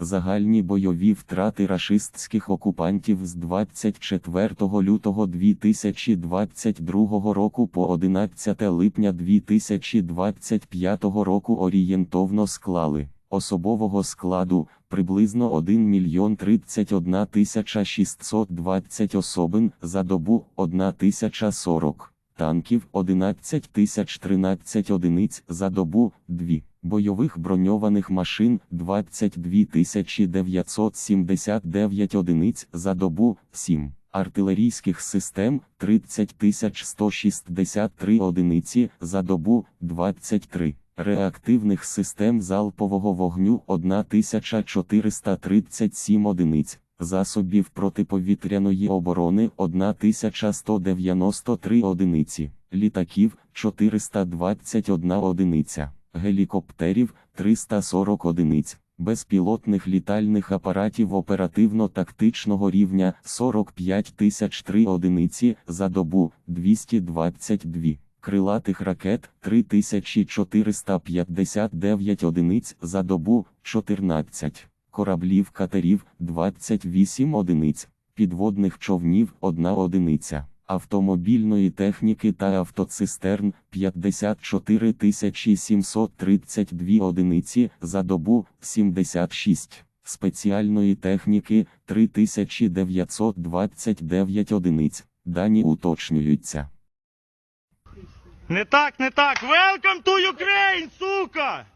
Загальні бойові втрати рашистських окупантів з 24 лютого 2022 року по 11 липня 2025 року орієнтовно склали. Особового складу приблизно 1 мільйон 31 тисяча 620 особин за добу 1 тисяча 40 танків 11 тисяч 13 одиниць за добу 2, бойових броньованих машин 22 979 одиниць за добу 7, артилерійських систем 30 163 одиниці за добу 23. Реактивних систем залпового вогню 1437 одиниць, засобів протиповітряної оборони 1193 одиниці, літаків 421 одиниця, гелікоптерів 340 одиниць, безпілотних літальних апаратів оперативно-тактичного рівня 45 тисяч 3 одиниці за добу 222 крилатих ракет 3459 одиниць за добу 14, кораблів катерів 28 одиниць, підводних човнів 1 одиниця, автомобільної техніки та автоцистерн 54 732 одиниці за добу 76. Спеціальної техніки 3929 одиниць. Дані уточнюються. Не так, не так. Welcome to Ukraine, сука!